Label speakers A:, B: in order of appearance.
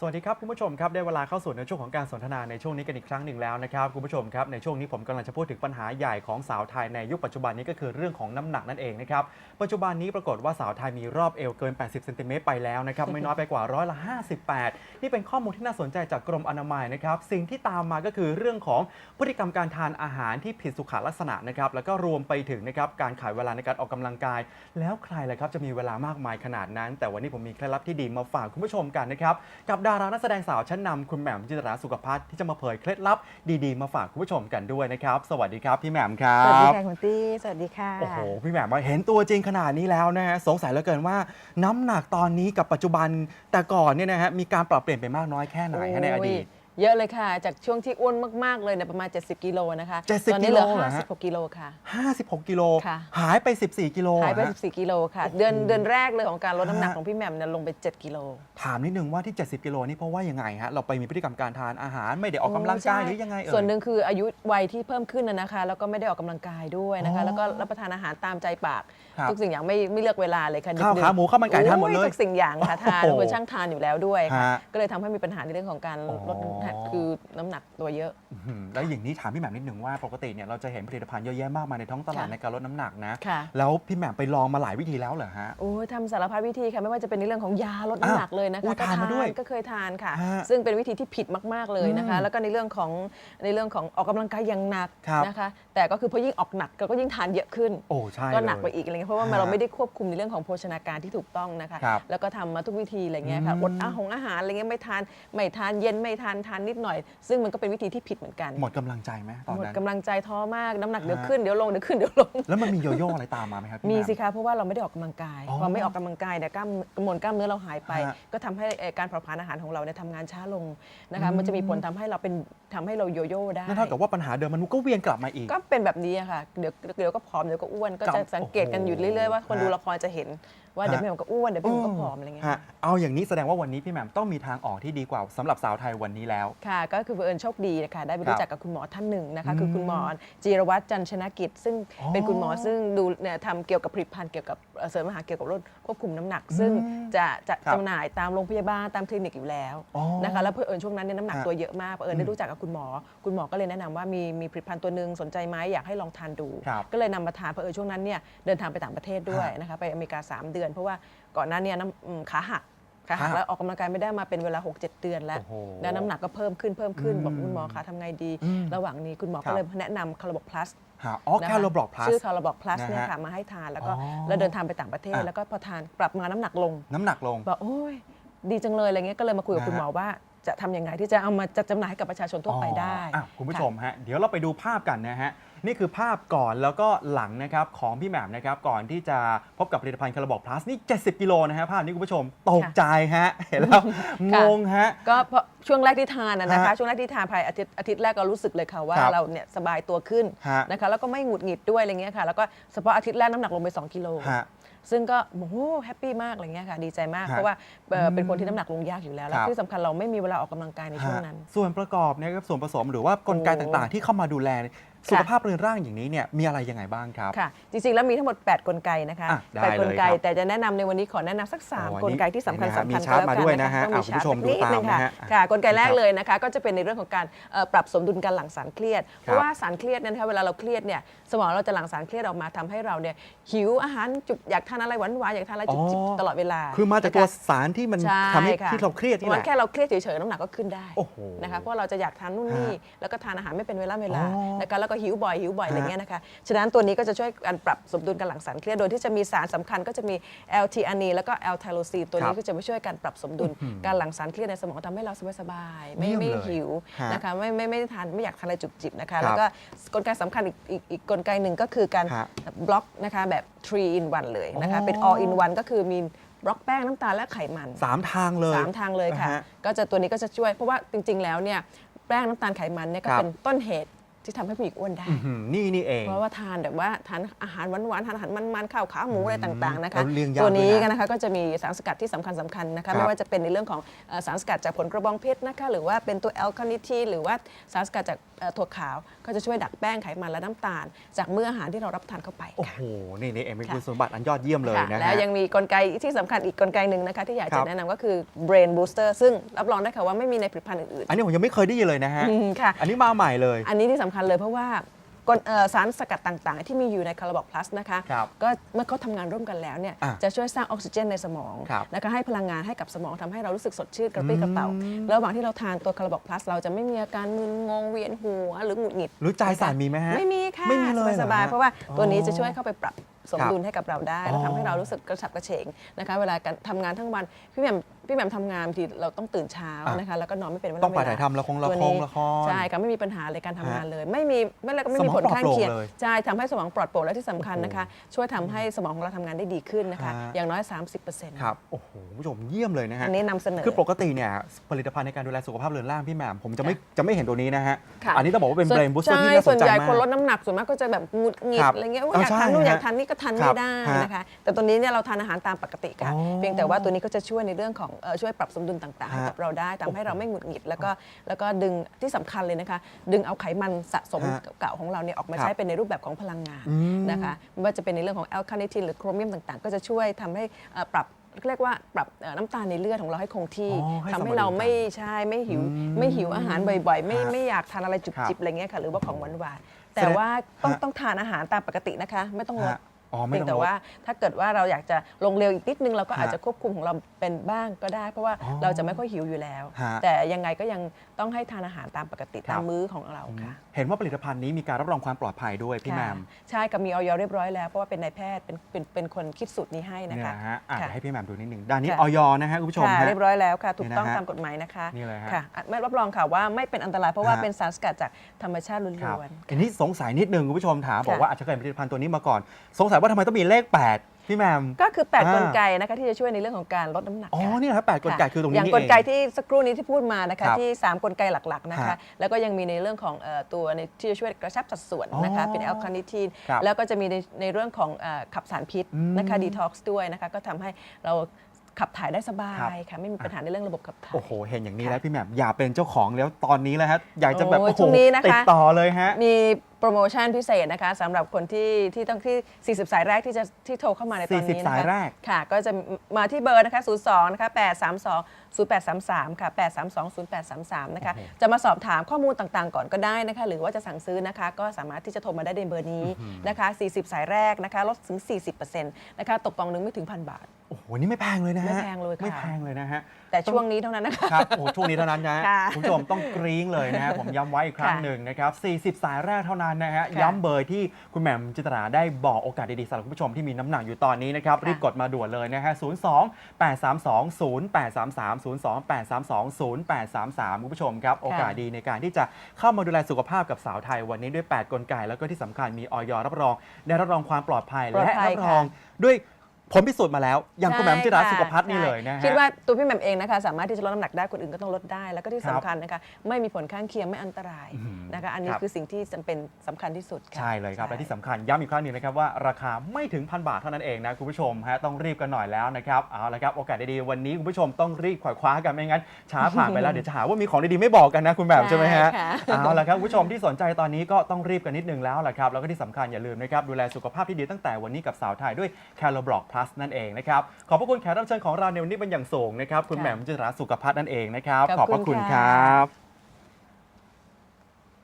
A: สวัสดีครับคุณผู้ชมครับได้เวลาเข้าสู่ในช่วงของการสนทนาในช่วงนี้กันอีกครั้งหนึ่งแล้วนะครับคุณผู้ชมครับในช่วงนี้ผมกำลังจะพูดถึงปัญหาใหญ่ของสาวไทยในยุคปัจจุบันนี้ก็คือเรื่องของน้ำหนักนั่นเองนะครับปัจจุบันนี้ปรากฏว่าสาวไทยมีรอบเอวเกิน 80เซนติเมตรไปแล้วนะครับไม่น้อยไปกว่าร้อยละ 58 นี่เป็นข้อมูลที่น่าสนใจจากกรมอนามัยนะครับสิ่งที่ตามมาก็คือเรื่องของพฤติกรรมการทานอาหารที่ผิดสุขลักษณะนะครับแล้วก็รวมไปถึงนะครับการขายเวลาในการออกกำลังกาย แล้วใครล่ะครับจะมีเวลามากมายขนาดนั้น แต่วันนี้ผมมีเคล็ดลับที่ดีมาฝากคุณผู้ชมกันนะครับกับดารานักแสดงสาวชั้นนำคุณแหม่มจิตราสุขภัทรที่จะมาเผยเคล็ดลับดีๆ มาฝากคุณผู้ชมกันด้วยนะครับ สวัสดีครับพี่แหม่มครั
B: สวัสดี
A: บ
B: ค่ะคุณตี้สวัสดีค่ะ
A: โอ้โห พี่แหม่มมาเห็นตัวจริงขนาดนี้แล้วนะฮะสงสัยเหลือเกินว่าน้ำหนักตอนนี้กับปัจจุบันแต่ก่อนเนี่ยนะฮะมีการปรับเปลี่ยนไปมากน้อยแค่ไหนฮะในอดีต
B: โย เยอะเลยค่ะ จากช่วงที่อ้วนมาก ๆ เลยเนี่ยประมาณ 70 กิโลนะคะ
A: 70
B: ตอนนี้เหลือ
A: กิโลเหรอฮะ
B: 56กิโลค่ะ
A: 56 กิโล
B: ค่ะ
A: หายไป 14 กิโล
B: หายไป
A: ฮะ
B: 14 กิโลค่ะ
A: โอ้โห
B: เดือนเดือนแรกเลยของการลดน้ำหนัก
A: ฮะ
B: ของพี่แหม่มเนี่ยลงไป 7 กิโล
A: ถามนิดนึงว่าที่ 70 กิโลนี่เพราะว่ายังไงฮะ เราไปมีพฤติกรรมการทานอาหารไม่ได้ออกกำลังกาย
B: โห
A: รือยังไงเอ่ย
B: ส่วนหนึ่งคืออายุวัยที่เพิ่มขึ้นนะนะคะ แล้วก็ไม่ได้ออกกำลังกายด้วยนะคะ
A: อ๋อ
B: แล้วก็รับประทานอาหารตามใจปาก
A: ครับ
B: ทุกสิ่งอย่างไม่ไม่เลือกเวลาเลยค่ะ
A: ข้าว
B: ดึกๆ
A: ขาหมูข้าวมันไก่ทานหมดเลย
B: โอ้ทุกสิ่งอย่างค่ะทาน
A: โอ้โห
B: เป็นช่างทานอยู่แล้วด้วยค่ะ
A: ฮะ
B: ก็เลยทำให้มีปัญหาในเรื่องของการลด
A: อ๋อ
B: น้ำหนักคือน้ำหนักตัวเยอะ
A: อื้อหือแล้วอย่างนี้ถามพี่แหม่มนิดหนึ่งว่าปกติเนี่ยเราจะเห็นผลิตภัณฑ์เยอะแยะมากมายในท้องตลาด
B: ค่ะ
A: ในการลดน้ำหนักนะ
B: ค่ะ
A: แล้วพี่แหม่มไปลองมาหลายวิธีแล้วเหรอฮะ
B: โอ้ยทำสารพัดวิธีค่ะไม่ว่าจะเป็นในเรื่องของยาลดน้ำหนักเลยนะ
A: อุ๊
B: คะ
A: ยทานมาด้วย
B: ก็เคยทานค่ะ
A: ฮะ
B: ซึ่งเป็นวิธีที่ผิดมาก ๆเลยนะคะ
A: อืม
B: แล้วก็ในเรื่องของในเรื่องของออกกำลังกายอย่างหนัก
A: ครับ
B: นะคะ แต่ก็คือพอยิ่งออกหนักเราก็ยิ่งทานเยอะขึ้น
A: โอ้ใช่
B: ก็หนัก
A: เลย
B: ไปอีกอะไรเงี้ยเพราะว่า
A: ฮะ
B: เราไม่ได้ควบคุมในเรื่องของโภชนาการที่ถูกต้องนะคะ
A: ครับ
B: แล้วก็ทำมาทุกวิธีอะไรเงี้ยค่ะ
A: อืม
B: อดอาหงอาหารอะไรเงี้ยไม่ทานไม่ทานเย็นไม่ทานทานนิดหน่อย ซึ่งมันก็เป็นวิธีที่ผิดเหมือนกัน
A: หมดกำลังใจไหมตอน
B: หมด
A: นั้น
B: กำลังใจท้อมากน้ำหนักเดี๋ยว
A: ฮะ
B: ขึ้นเดี๋ยวลงเดี๋ยวขึ้นเดี๋ยวลง
A: แล้วมันมีโยโย่อะไรตามมาไหมครับพี่
B: มี
A: แหม่
B: สิคะเพราะว่าเราไม่ได้ออกกำลังกาย
A: อ๋อ
B: พอไม่ออกกำลังกายเนี่ยกล้ามมวลกล้ามเนื้อเราหายไป
A: ฮะ
B: ก็ทำให้เอ่อการเผาผลาญอาหารของเราเนี่ยทำงานช้าลงนะคะ
A: อืม
B: มันจะมีผลทำให้เราเป็นทำให้เราโยโย่ได้
A: นั่นเท่ากับว่าปัญหาเดิมมันก็เวียนกลับมาอีก
B: ก็เป็นแบบนี้อะค่ะเดี๋ยวเดี๋ยวก็ผอมเดี๋ยวก็อ้วนก็
A: ครับ
B: จะสังเกตกันอยู่เรื่อยๆว่าคน
A: ฮะ
B: ดูละครจะเห็นว่าเดี๋ยว
A: ฮะ
B: พี่หม่มก็อ้วนเดี๋ยวพี่หม่มก็ผอมอะไรเงี้ย
A: ฮะเอาอย่างนี้แสดงว่าวันนี้พี่แหม่มต้องมีทางออกที่ดีกว่าสำหรับสาวไทยวันนี้แล้ว
B: ค่ะก็คือเผอิญโชคดีนะคะได้ไป
A: ครับ
B: รู้จักกับคุณหมอท่านหนึ่งนะคะ
A: อืม
B: คือคุณหมอจีรวัตรจันทร์ชนะกิจ ซึ่ง
A: อ๋อ
B: เป็นคุณหมอซึ่งดูเนี่ยทำเกี่ยวกับผลิตภัณฑ์เกี่ยวกับเอ่อเสริมอาหารเกี่ยวกับโรคควบคุมน้ำหนัก ซึ่ง
A: อืม
B: จะจะ
A: ครับ
B: จำหน่ายตามโรงพยาบาลตามคลินิกอยู่แล้ว
A: อ๋อ
B: นะคะแล้วเผอิญช่วงนั้นเนี่ยน้ำหนัก
A: ฮะ
B: ตัวเยอะมากเผอิญ
A: อื
B: ได้
A: ม
B: รู้จักกับคุณหมอ คุณหมอก็เลยแนะนำว่ามีมีผลิตภัณฑ์ตัวหนึ่งสนใจไหมอยากให้ลองทานดู
A: ครับ
B: ก็เลยนำมาทานเผอิญช่วงนั้นเนี่ยเดินทางไปต่างประเทศด้วย
A: ฮะ
B: นะคะไปอเมริกา 3 เดือน เพราะว่าก่อนหน้าเนี้น้ำอืมขาหัก ขาหัก
A: ฮะ
B: แล้วออกกำลังกายไม่ได้มาเป็นเวลา 6-7 เดือนแล้ว
A: โอ้โห
B: แล้วน้ำหนักก็เพิ่มขึ้นเพิ่มขึ้น
A: อืม
B: บอกคุณหมอคะทำไงดี
A: อืม
B: ระหว่างนี้คุณหมอ
A: ครั
B: ก็
A: บ
B: เลยแนะนำคาร์บอกพลัส
A: หาอ๋อแคลบล็อกพลัส
B: ชื่อคาร์บอกพลัส
A: นะฮะ
B: เนี่ยค่ะมาให้ทานแล้วก็
A: อ๋อ
B: แล้วเดินทางไปต่างประเทศ
A: อะ
B: แล้วก็พอทานปรับมาน้ำหนักลง
A: น้ำหนักลง
B: บอกโอ้ยดีจังเลยอะไรเงี้ยก็เลยมาคุยกับ
A: นะฮะ
B: คุณหมอว่าจะทำยังไงที่จะเอามาจัดจำหน่ายให้กับประชาชนทั่วไปได้
A: อ๋ออะคุณผู้ชมฮะ เดี๋ยวเราไปดูภาพกันนะฮะนี่คือภาพก่อนแล้วก็หลังนะครับของพี่แหม่มนะครับก่อนที่จะพบกับผลิตภัณฑ์คาราบอกพลัสนี่ 70 กิโลนะฮะภาพนี้คุณผู้ชมตกใจฮะเห็นแล้วง
B: ค่ะ
A: งฮะ
B: ก็เพราะช่วงแรกที่ทานนะนะคะ
A: ฮะ
B: ช่วงแรกที่ทานภายอาทิตย์อาทิตย์แรกก็รู้สึกเลยค่ะว่า
A: ครับ
B: เราเนี่ยสบายตัวขึ้น
A: ฮะ
B: นะคะแล้วก็ไม่หงุดหงิดด้วยอะไรเงี้ยค่ะแล้วก็เฉพาะอาทิตย์แรกน้ำหนักลงไป 2 กิโล
A: ฮะ
B: ซึ่งก็โอ้โหแฮปปี้มากอะไรเงี้ยค่ะ ดีใจมาก
A: ฮะ
B: เพราะว่าเอ่ออ
A: ม
B: เป็นคนที่น้ำหนักลงยากอยู่แล้ว แล้
A: ควรับ
B: ที่สำคัญเราไม่มีเวลาออกกำลังกายในช่วงนั้น
A: ฮะส่วนประกอบเนะครับส่วนผสมหรือว่ากลไก
B: โอ้
A: ต่างๆ ที่เข้ามาดูแล สุขภาพเรือนร่างอย่างนี้เนี่ยมีอะไรยังไงบ้างครับ
B: ค่ะ จริงๆ แล้วมีทั้งหมด 8 กลไกนะคะ
A: อะได้
B: แปดกลไก
A: เลยครับ
B: แต่จะแนะนำในวันนี้ขอแนะนำสัก
A: โอ้
B: 3
A: อันนี้
B: กลไกที่สำคัญ
A: เห็นไหมฮะ
B: สำคัญ
A: มีชาร์ตมาด้วยนะฮะ
B: ต้องมี
A: อะคุณผู้ชม
B: ชาร์ตสักนิ
A: ดูตาม
B: นึงค่ะ
A: นะฮะ
B: ค่ะ กลไกแรก
A: ครับ
B: เลยนะคะ ก็จะเป็นในเรื่องของการเอ่อปรับสมดุลการหลั่งสารเครียด เพราะว่าสารเครียดเนยนะคะเวลาเราเครียดเนี่ยสมองเราจะหลั่งสารเครียดออกมาทำให้เราเนี่ยหิวอาหารจุบอยากทานอะไรหวานๆอยากทานอะไรจุบ
A: อ๋อ
B: ๆตลอดเวลา
A: คือมาจากตัว
B: นะคะ
A: สารที่มัน
B: ใช่
A: ทำให้
B: ค่ะ
A: ที่เราเครียดนี่แห
B: วัน
A: ละ
B: แค่เราเครียดเฉยๆ น้ำหนักก็ขึ้นได้
A: โอ้โห
B: นะคะเพราะเราจะอยากทานนู่นนี่
A: ฮะ
B: แล้วก็ทานอาหารไม่เป็นเวลาเวลา
A: อ๋อ
B: นะคะแล้วก็หิวบ่อยหิวบ่อย
A: ฮะ
B: อะไรเงี้ยนะคะฉะนั้นตัวนี้ก็จะช่วยการปรับสมดุลการหลั่งสารเครียดโดยที่จะมีสารสำคัญก็จะมี L-T อานีแล้วก็ L ไทโรซีนตัวนี้
A: ครับ
B: ก็จะมาช่วยการปรับสมดุล
A: อื้อหือ
B: การหลั่งสารเครียดในสมองทำให้เราสบายๆไม่
A: เยี่ยม
B: ไม่
A: เลย
B: หิว
A: ฮะ
B: นะคะไม่ไม่ไม่ได้ทานไม่อยากทานอะไรจุบจิบนะ
A: ครั
B: คะ
A: บ
B: แล้วก็กลไกสำคัญอีกอีกอีกกลไกหนึ่งก็คือการ
A: ฮะ
B: บล็อกนะคะแบบ3 in 1เลยนะคะ
A: อ๋อ
B: เป็น all in one ก็คือมีบล็อกแป้งน้ำตาลและไขมัน
A: สามทางเลย
B: สามทางเลยค่ะ
A: นะฮะ
B: ก็จะตัวนี้ก็จะช่วยเพราะว่าจริง ๆ แล้วเนี่ยแป้งน้ำตาลไขมันเนี่ยก็
A: ครับ
B: เป็นต้นเหตุ ที่ทำให้ผู้หญิงอ้วนได้
A: อื้อหือนี่นี่เอง
B: เพราะว่าทานแบบว่าทานอาหารหวานๆทานอาหารมันๆข้าวขาหมูอะไรต่างๆนะคะ
A: แล้วเลี่ยงยาก
B: ตัวนี้
A: ด้วยนะ
B: นะคะก็จะมีสารสกัดที่สำคัญสคัญๆนะ
A: ครั
B: คะ
A: บ
B: ไม่ว่าจะเป็นในเรื่องของเอ่อสารสกัดจากผลกระบองเพชรนะคะหรือว่าเป็นตัวแอลคาเนิทีนหรือว่าสารสกัดจากเอ่อถั่วขาว ก็จะช่วยดักแป้งไขมันและน้ำตาล จากมื้ออาหารที่เรารับประทานเข้าไป
A: โอ้
B: ค่ะ
A: โหนี่นี่เองเป็น
B: ค่ะ
A: คุณสมบัติอันยอดเยี่ยมเลย
B: ค่ะ
A: นะ
B: แล้ว
A: ฮะ
B: ยังมีกลไกที่สำคัญอีกกลไกหนึ่งนะคะที่อยาก
A: ครั
B: จะ
A: บ
B: แนะนำก็คือ brain booster ซึ่งรับรองได้ค่ะว่าไม่มีในผลิตภัณฑ์อื่น
A: อันนี้ผมยังไม่เคยได้ยินเลยนะฮะ
B: ๆอืมค่ะ
A: อันนี้มาใหม่เลย
B: อันนี้ที่สำคัญเลยเพราะว่ากลเอ่อสารสกัดต่างๆ ที่มีอยู่ในคาราบอกพลัสนะคะ
A: ครับ
B: ก็เมื่อเขาทำงานร่วมกันแล้วเนี่ย
A: อะ
B: จะช่วยสร้างออกซิเจนในสมอง
A: ครับ
B: แล้วก็ให้พลังงานให้กับสมองทำให้เรารู้สึกสดชื่นกระปรี้กระเป๋า
A: อืม
B: ระหว่างที่เราทานตัวคาราบอกพลัส เราจะไม่มีอาการมึนงงเวียนหัวหรือหงุดหงิด
A: หรือใจสั่นมีไหมฮะ
B: ไม่มีค่ะ
A: ไม่มีเลยเหรอ
B: สบาย
A: ฮะ
B: ๆเพราะว่าตัวนี้
A: อ๋อ
B: จะช่วยเข้าไปปรับสมดุลให้กับเราได้
A: อ๋อ
B: แล้วทำให้เรารู้สึกกระฉับกระเฉงนะคะ เวลาการทำงานทั้งวันพี่แหม่ม พี่แหม่มทำงานบางทีเราต้องตื่นเช้า
A: อะ
B: นะคะแล้วก็นอนไม่เป็นเวลา
A: ต้องไป
B: เวล
A: ถ่ายทำละครละ
B: ตัว
A: คร
B: นี้
A: ละคร
B: ใช่ค่ะไม่มีปัญหาเลยการทำงาน
A: ฮะ
B: เลย ไม่มีไม่แล้วก็ไม่มี
A: สมอง
B: ผลข้างเคียง
A: ปลอดโปร่งเลย
B: ใช่ทำให้สมองปลอดโปร่งและที่สำคัญ
A: โอ้โห
B: นะคะ ช่วยทำให้สมองของเราทำงานได้ดีขึ้นนะคะ
A: ฮะ
B: อย่างน้อย 30%
A: ครับโอ้โหคุณผู้ชมเยี่ยมเลยนะฮะ
B: อันนี้นำเสนอ
A: คือปกติเนี่ยผลิตภัณฑ์ในการดูแลสุขภาพเรือนร่างพี่แหม่มผมจะไม่จะไม่เห็นตัวนี้นะฮะ
B: ค่ะ
A: อันนี้ต้องบอกว่าเป็น
B: ส่ว
A: เบรนบูสเตอร์ที่
B: ใช่
A: น่าส
B: ส่วนน
A: ใจ
B: ใหญ่
A: มา
B: คนล
A: ก
B: ดน้ำหนักส่วนมากก็จะแบบหงุดหงิด
A: ครับ
B: อะไรเงี้ยว่า
A: เออ
B: อยาก
A: ใช่
B: ทานนู่น
A: ฮะ
B: อยากทานนี่ก็ทาน
A: ครั
B: ไม่
A: บ
B: ได้
A: ฮะ
B: นะคะ แต่ตัวนี้เนี่ยเราทานอาหารตามปกติค่ะ
A: อ๋อ
B: เพียงแต่ว่าตัวนี้ก็จะช่วยในเรื่องของเอ่อช่วยปรับสมดุลต่างๆให้
A: ฮะ
B: กับเราได้ทำให้
A: โอ้โห
B: เราไม่หงุดหงิด แล้วก็แล้วก็ดึงที่สำคัญเลยนะคะ ดึงเอาไขมันสะสม
A: ฮะ
B: เก่าๆของเราเนี่ยออกมา
A: ครับ
B: ใช้เป็นในรูปแบบของพลังงาน
A: อืม
B: นะคะไม่ว่าจะเป็นในเรื่องของแอลคาเนทินหรือโครเมียมต่างๆ ก็จะช่วยทำให้เอ่อปรับเรียกว่าปรับเอ่อน้ำตาลในเลือดของเราให้คงที่
A: อ๋อให้
B: ทำให้
A: สมดุล
B: เราไม่
A: กัน
B: ใช่ไม่หิว
A: อืม
B: ไม่หิวอาหารบ่อยๆ ไม่
A: ฮะ
B: ไม่อยากทานอะไรจุบ
A: ครับ
B: จิบอะไรเงี้ยค่ะหรือว่าของหวานๆแต่
A: แสดง
B: ว่าต้อง
A: ฮะ
B: ต้องทานอาหารตามปกตินะคะ ไม่ต้องลด
A: ฮะ อ๋อไม่
B: เพีย
A: ต้อง
B: งแต่
A: ลด
B: ว่าถ้าเกิดว่าเราอยากจะลงเร็วอีกนิดนึงเราก็
A: ฮะ
B: อาจจะควบคุมของเราเป็นบ้างก็ได้ เพราะว่า
A: อ๋อ
B: เราจะไม่ค่อยหิวอยู่แล้ว
A: ฮะ
B: แต่ยังไงก็ยังต้องให้ทานอาหารตามปกติ
A: ครับ
B: ตามมื้อของเราค่ะ
A: เห็นว่าผลิตภัณฑ์นี้มีการรับรองความปลอดภัยด้วยพี่แหม่ม
B: ค่ะใช่กับมีออยเรียบร้อยแล้ว เพราะว่าเป็นนายแพทย์เป็นเป็นเป็นคนคิดสูตรนี้ให้นะ
A: เนี่ย
B: คะ
A: นะฮะอะ
B: ค่ะ
A: เดี๋ยวให้พี่แหม่มดูนิดหนึ่งด้านนี้
B: ค่ะ
A: ออยนะฮะคุณผู้ชม
B: ค่ะ
A: ฮะ
B: เรียบร้อยแล้วค่ะ ถูกต้อง
A: นี่นะฮะ
B: ตามกฎหมายนะคะ
A: นี่เลยฮะ
B: ค่ะอะไม่รับรองค่ะว่าไม่เป็นอันตรายเพราะว่า
A: ฮะ
B: เป็นสารสกัดจากธรรมชาติล้
A: ครับ
B: วน
A: อันนี้สงสัยนิดนึงคุณผู้ชมถาม
B: ค่ะ
A: บอกว่าอาจจะเคยเห็นผลิตภัณฑ์ตัวนี้มาก่อน สงสัยว่าทำไมต้องมีเลข 8 พี่แหม่ม
B: ๆก็คือ 8
A: อ่า
B: กลไกนะคะที่จะช่วยในเรื่องของการลดน้ำหนัก
A: อ๋อ
B: ค่ะ
A: นี่นะครับแปดกลไกคือตรงนี้
B: อย่าง
A: นี่
B: กลไก
A: เอง
B: ที่สักครู่นี้ที่พูดมานะคะ
A: ครับ
B: ที่ 3 กลไกหลักๆนะคะ
A: ฮะ
B: แล้วก็ยังมีในเรื่องของเอ่อตัวในที่จะช่วยกระชับสัดส่วนนะคะ
A: อ๋อ
B: เป็นแอลคาเนิทีน
A: ครับ
B: แล้วก็จะมีในในเรื่องของเอ่อขับสารพิษ
A: อืม
B: นะคะดีท็อกซ์ด้วยนะคะก็ทำให้เรา ขับถ่ายได้สบา
A: ครับ
B: ยค่ะ ไม่มีปัญหาในเรื่องระบบขับถ่าย
A: โอ้โห เห็นอย่างนี้
B: ค่ะ
A: แล้วพี่แหม่มอย่าเป็นเจ้าของแล้วตอนนี้แล้วฮะ อยากจะแบบ
B: โอ้ย
A: โอ้โห
B: ช่วงนี้นะคะ
A: ติดต่อเลยฮะ
B: มีโปรโมชั่นพิเศษนะคะสำหรับคนที่ที่ต้องที่ 40 สายแรกที่จะที่โทรเข้ามาในตอนนี้
A: 40
B: นะคะ
A: สายแรก
B: ค่ะ ก็จะมาที่เบอร์นะคะ 02 นะคะ 832 0833 ค่ะ 832 0833 นะคะ
A: โอ้โห
B: จะมาสอบถามข้อมูลต่างๆ ก่อนก็ได้นะคะ หรือว่าจะสั่งซื้อนะคะ ก็สามารถที่จะโทรมาได้ในเบอร์นี้นะคะ 40 สายแรกนะคะ ลดถึง 40%นะคะ ตกกล่องหนึงไม่ถึงพันบาท
A: โอ้โหนี่ไม่แพงเลยนะฮะ
B: ไม่แพงเลยค่ะ
A: ไม่แพงเลยนะฮะ
B: แต่ช่วงนี้เท่านั้นนะคะ
A: ครับโอ้ช่วงนี้เท่านั้นนะ
B: ค่ะ
A: คุณผู้ชมต้องกรี๊งเลยนะฮะ ผมย้ำไว้อีกครั้ง
B: ค่ะ
A: หนึ่งนะครับ 40 สายแรกเท่านั้นนะฮะ
B: ค่ะ
A: ย้ำเบอร์ที่คุณแหม่มจิตราได้บอกโอกาสดีๆสำหรับคุณผู้ชมที่มีน้ำหนักอยู่ตอนนี้นะครับ
B: ค่ะ
A: รีบกดมาด่วนเลยนะฮะ 02 832 0833 02 832 0833 คุณผู้ชมครับ โอกาสดีในการที่จะเข้ามาดูแลสุขภาพกับสาวไทยวันนี้ด้วย 8 กลไก แล้วก็ที่สำคัญมีออยรับรอง ได้รับรองความปลอดภัย
B: ปลอด
A: และ
B: ภัย
A: รับรองด้วย ผลพิสูจน์มาแล้ว อย่างคุณแหม่มจิตรา
B: ใช่ค่ะ
A: สุขภัทรนี่
B: ใช่
A: เลยนะฮะ
B: คิดว่าตัวพี่แหม่มเองนะคะ สามารถที่จะลดน้ำหนักได้คนอื่นก็ต้องลดได้ แล้วก็ที่
A: ครับ
B: สำคัญนะคะ ไม่มีผลข้างเคียงไม่อันตราย
A: อื้อหือ
B: นะคะ อันนี้
A: ครับ
B: คือสิ่งที่จำเป็นสำคัญที่สุดค่ะ
A: ใช่เลยครับ และที่สำคัญย้ำอีกครั้งหนึ่งนะครับว่าราคาไม่ถึงพันบาทเท่านั้นเองนะคุณผู้ชมฮะต้องรีบกันหน่อยแล้วนะครับเอาละครับโอกาสดีๆวันนี้คุณผู้ชมต้องรีบขวายคว้ากันไม่งั้นช้าผ่านไปแล้ว เดี๋ยวจะหาว่ามีของดีๆไม่บอกกันนะคุณแบบใช่ไหมฮะ
B: ใช่ค่ะ
A: เอาละครับคุณผู้ชมที่สนใจตอนนี้ก็ต้องรีบกันนิดนึงแล้วละครับแล้วก็ที่สำคัญอย่าลืมนะครับดูแลสุขภาพที่ดีตั้งแต่วันนี้กับสาวไทยด้วยแคล o บล็อกพลัสนั่นเองนะครับ ขอบพระคุณแขกรับเชิญของเราในวันนี้เป็นอย่างสูงนะครับ คุณ
B: ค่ะ
A: แหม่มจิตราสุขภัทรนั่นเองนะครับ
B: ขอบ
A: ขอบพระ
B: คุ
A: คุณ
B: ณ
A: ค
B: ค่ะ
A: รับ